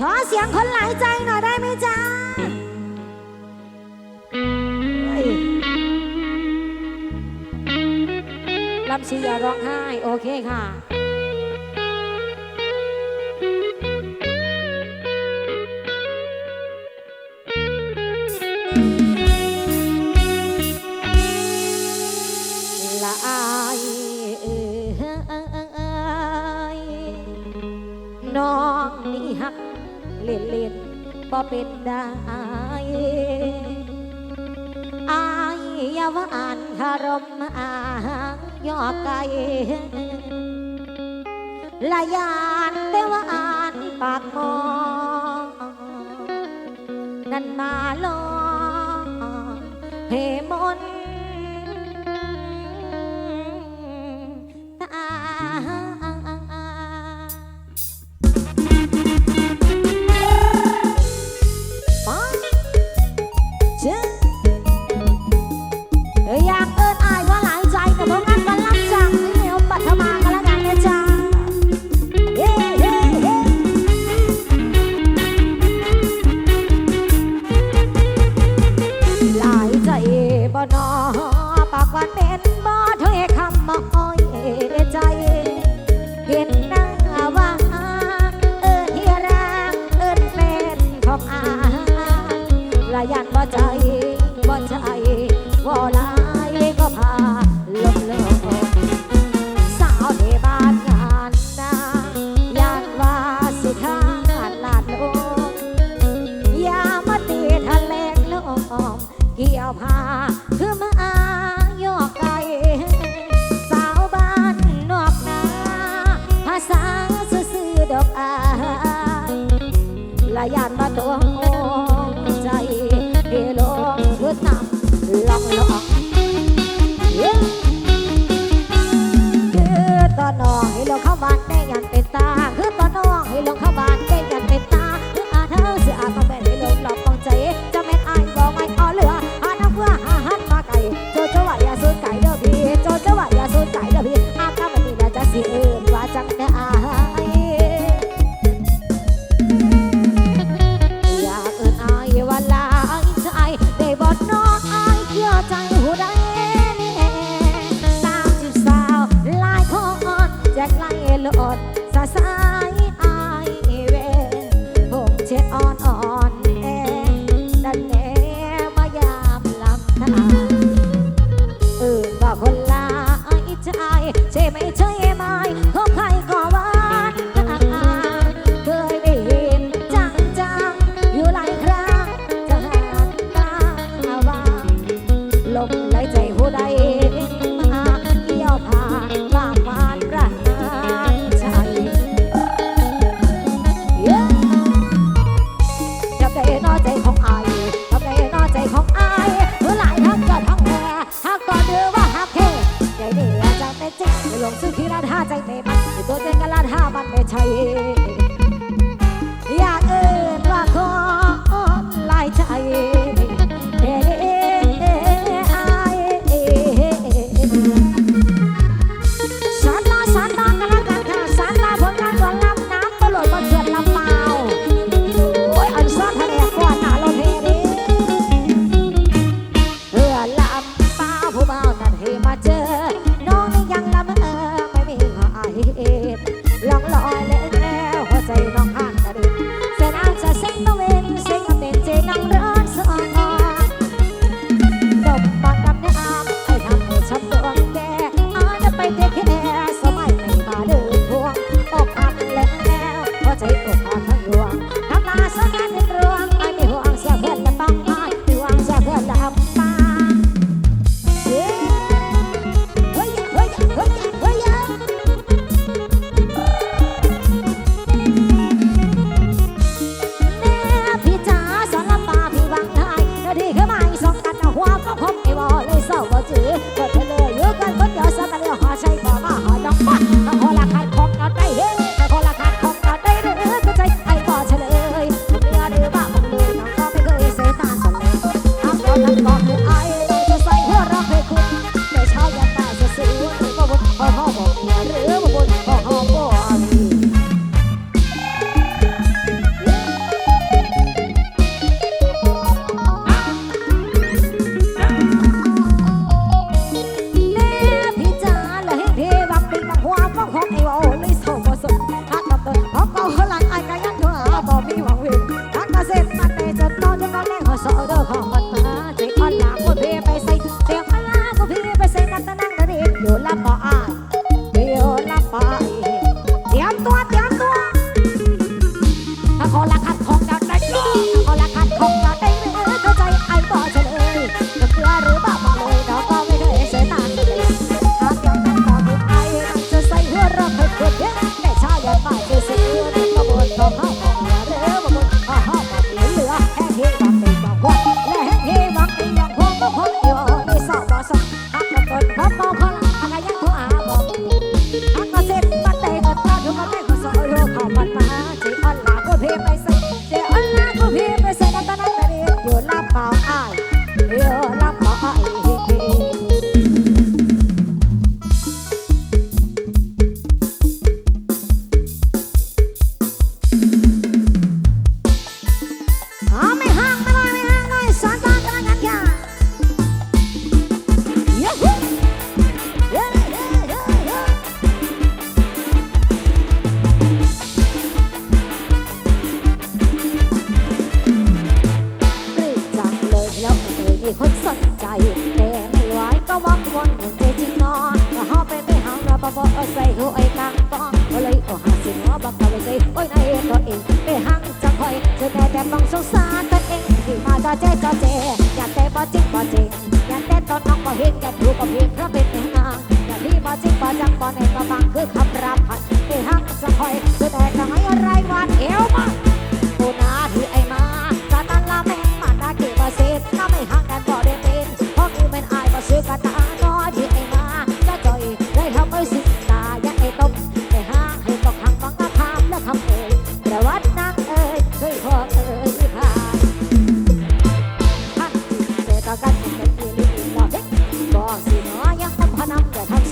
ขอเสียงคนหลายใจหน่อยได้ไหมจ๊ะลำชีอย่าร้องไห้ โอเคค่ะลายน้องนี่หัก เล่นเล่นบ่เป็นได้อายยาวอ่านคารมอ่างย่อไกลายานเต่ว่าอ่านปากมอนั่นมาลอเฮมน สาซื่อดอกอาลายานมาตวงงใจเฮลงพื้นน้ำลองลองคือตอนน้องให้ลงเข้าบ้านได้ยันเป็นตาคือตอนน้องให้ลง สุขีราธาใจเตมันตัวเจนกันราธามันไม่ใช่อยากเอินว่าขออลายใจ la paz. ตอนน้องบ่เห็นอย่าดูบ่เพียงเพราะเป็นแม่นางอย่าที่มาจริงบ่จังบ่ในบ่บังคือคำรับ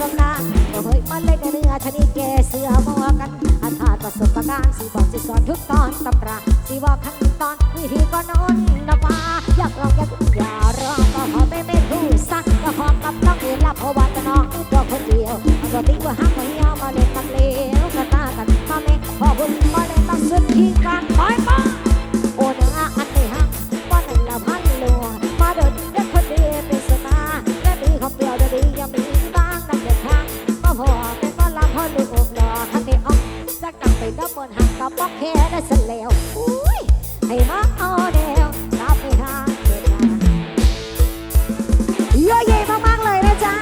มนาก็เฮ้ยมาเล่นเนื้อชนิดแกเสือมัวกันอาถาดประสบการณ์สิบอกสิสอนทุกตอนตำราสิบอกขั้นตอนวิธีก็นอนนะป้าอยากลองอยาก กกับอกแค่ได้เสลวอุ้ยให้มาเอาเดียวกลับไปหาเด็กนาเยอะเย่มากๆเลยนะจ๊ะ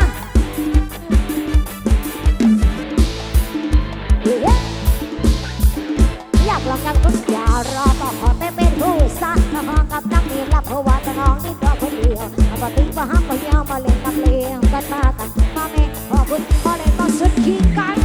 อยากลองยังคุณอย่ารอก็ขอไปเป็นผู้สร้างละครกับนักเรียนรับเพราะว่าจะน้องนี่ตัวคนเดียวปกติว่าห้ามก็ยาวมาเล่นกับเลี้ยงกันมากันมาแม่พอคุณพอเล่นต้องสุดขีดกัน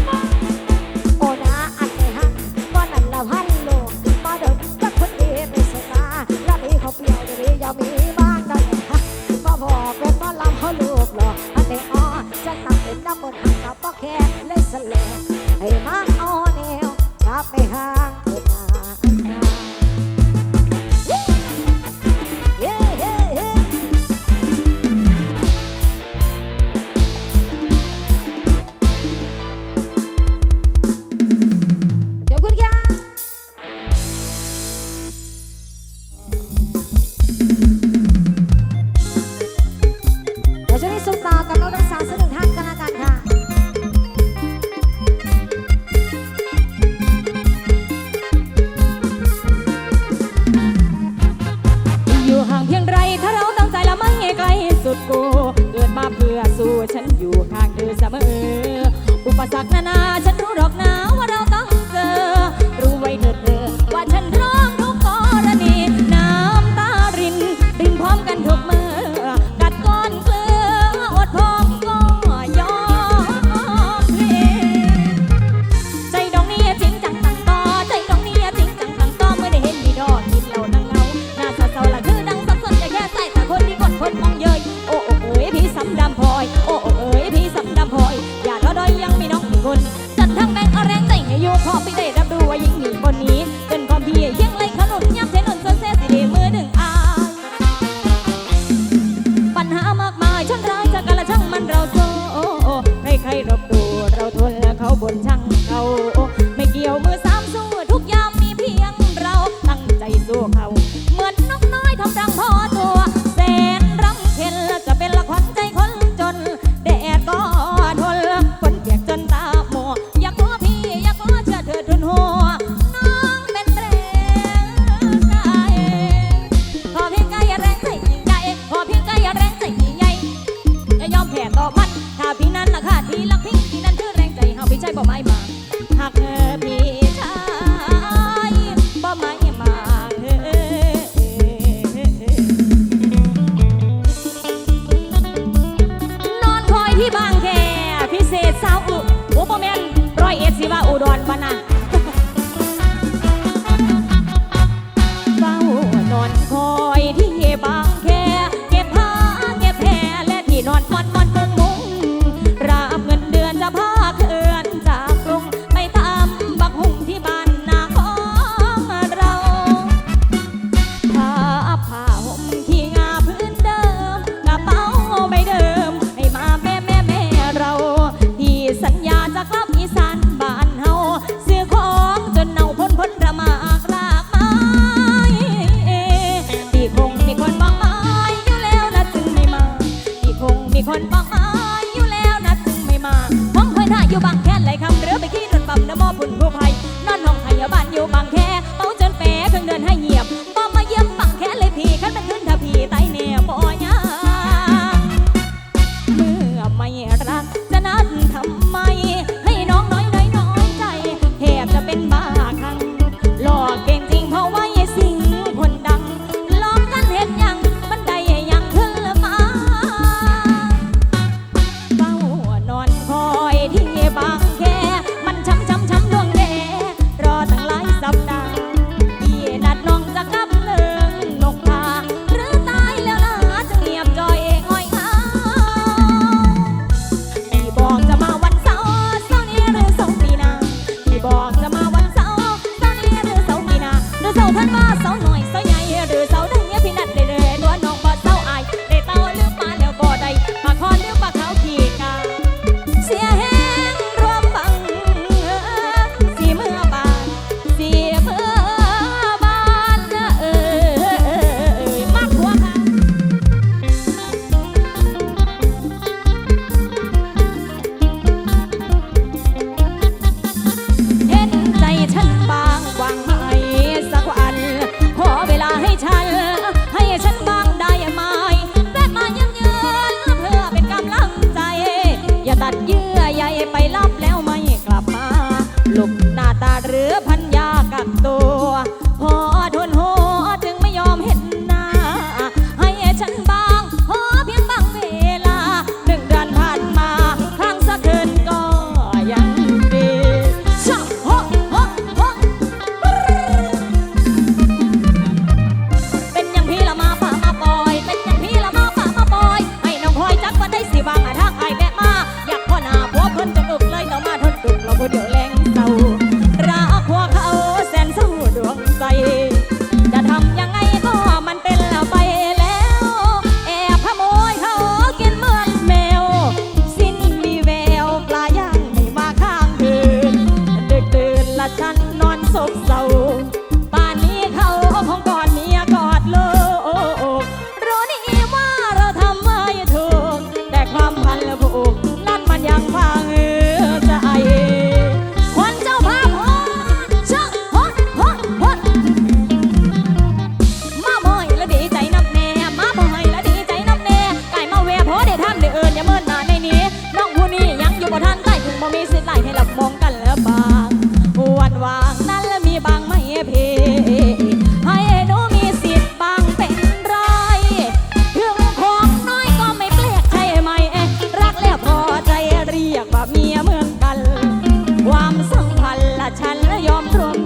đồ hồng. ตาหรือพัน กัน ความสัมพันธ์ละฉันและยอมตรง